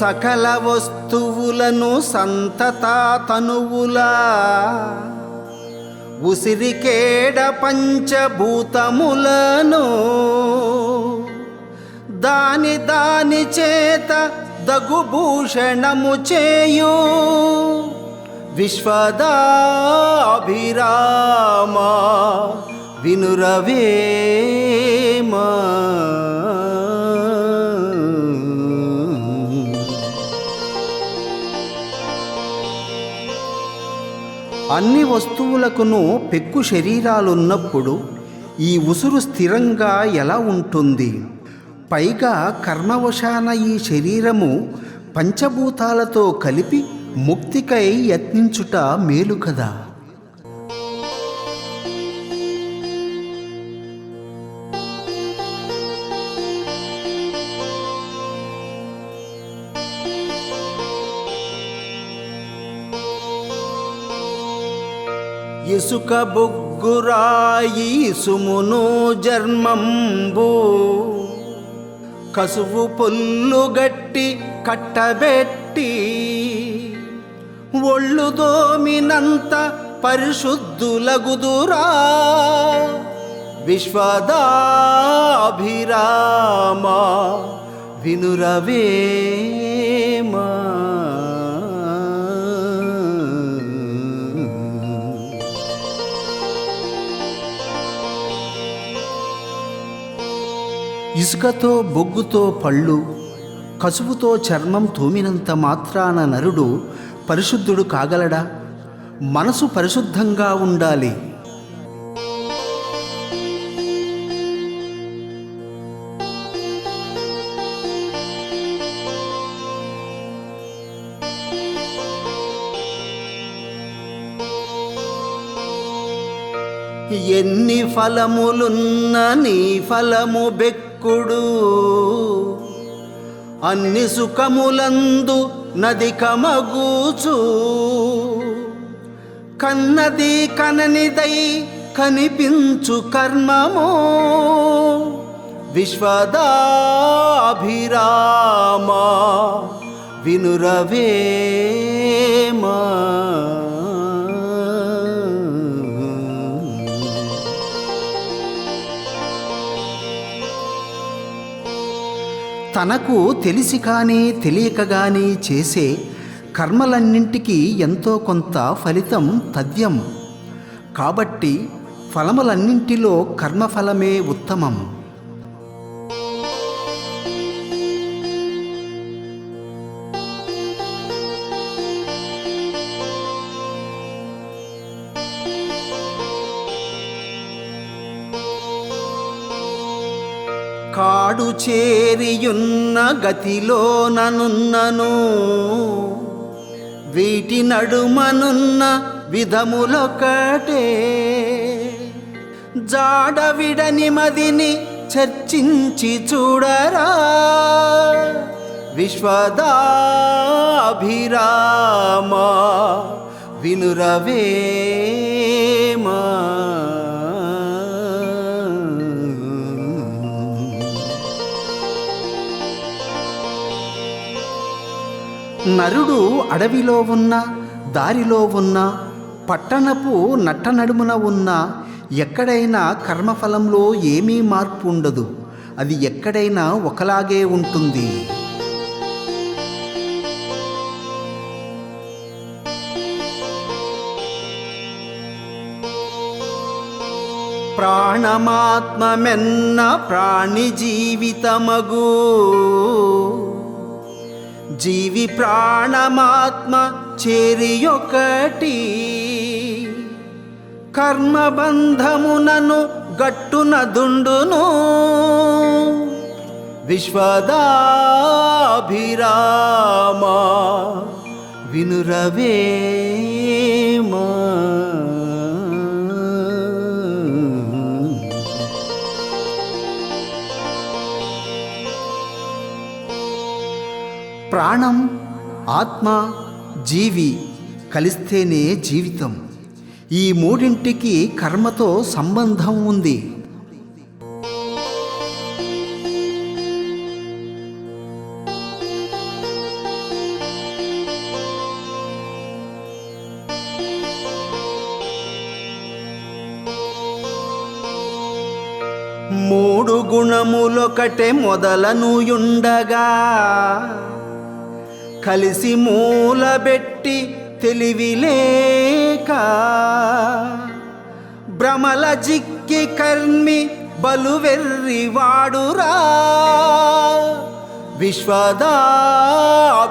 సకల వస్తువులను సంతతా తనువులా. ఉసిరికేడ పంచభూతములను దాని దాని చేత దగుభూషణము చేయు. విశ్వదాభిరామ వినురవేమా. అన్ని వస్తువులకును పెక్కు శరీరాలున్నప్పుడు ఈ ఉసురు స్థిరంగా ఎలా ఉంటుంది? పైగా కర్మవశాన ఈ శరీరము పంచభూతాలతో కలిపి ముక్తికై యత్నించుట మేలు కదా. ఇసుక బొగ్గురాయి సుమును జన్మంబు. కసువు పొల్లు గట్టి కట్టబెట్టి ఒళ్ళు దోమినంత పరిశుద్ధులగుదురా. విశ్వదాభిరామ వినురవేమా. ఇసుకతో బొగ్గుతో పళ్ళు కసుపుతో చర్మం తోమినంత మాత్రాన నరుడు పరిశుద్ధుడు కాగలడా? మనసు పరిశుద్ధంగా ఉండాలి. ఎన్ని ఫలములున్న నీ ఫలము బెక్కుడు అన్ని సుఖములందు నది కమగూచు కన్నది కననిదై కనిపించు కర్మము. విశ్వదాభిరామ వినురవే. తనకు తెలిసి కానీ తెలియక కానీ చేసే కర్మలన్నింటికీ ఎంతో కొంత ఫలితం తథ్యం. కాబట్టి ఫలములన్నింటిలో కర్మఫలమే ఉత్తమం. కాడు చేరియున్న గతిలో ననున్నను వీటి నడుమనున్న విధములొకటే. జాడవిడని మదిని చర్చించి చూడరా. విశ్వదాభిరామ వినురవేమా. నరుడు అడవిలో ఉన్న దారిలో ఉన్న పట్టణపు నట్టనడుమున ఉన్న ఎక్కడైనా కర్మఫలంలో ఏమీ మార్పు ఉండదు అది ఎక్కడైనా ఒకలాగే ఉంటుంది. ప్రాణమాత్మమెన్న ప్రాణి జీవితమగు జీవి ప్రాణమాత్మ చేరియొకటి. కర్మబంధమునను గట్టున దుండును విశ్వదాభిరామ వినురవేమా. ప్రాణం ఆత్మ జీవి కలిస్తేనే జీవితం. ఈ మూడింటికి కర్మతో సంబంధం ఉంది. మూడు గుణములొకటే మొదలనుయుండగా కలిసి మూలబెట్టి తెలివిలేక భ్రమల జిక్కి కర్మి బలువెర్రివాడురా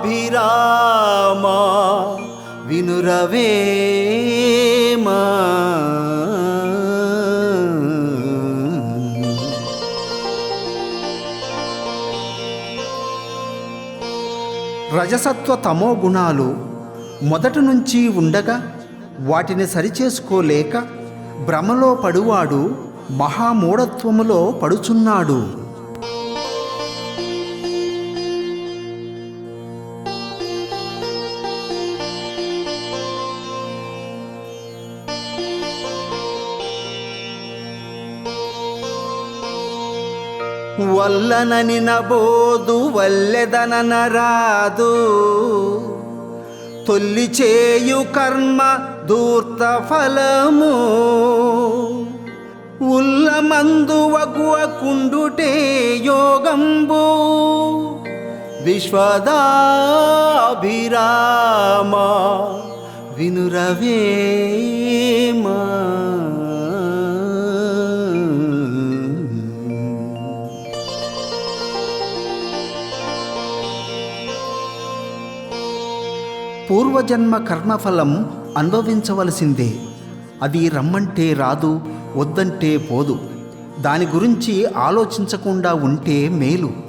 విశ్వదాభిరామ వినురవే రజసత్వ తమో గుణాలు మొదటి నుంచి ఉండగా వాటిని సరిచేసుకోలేక భ్రమలో పడువాడు మహామూఢత్వములో పడుచున్నాడు. వల్లనని నబోదు వల్లెదనన రాదు. తొల్లి చేయు కర్మ దూర్త ఫలము. ఉల్లమందు వగువ కుండుటే యోగంబు పూర్వజన్మ కర్మఫలం అనుభవించవలసిందే. అది రమ్మంటే రాదు వద్దంటే పోదు. దాని గురించి ఆలోచించకుండా ఉంటే మేలు.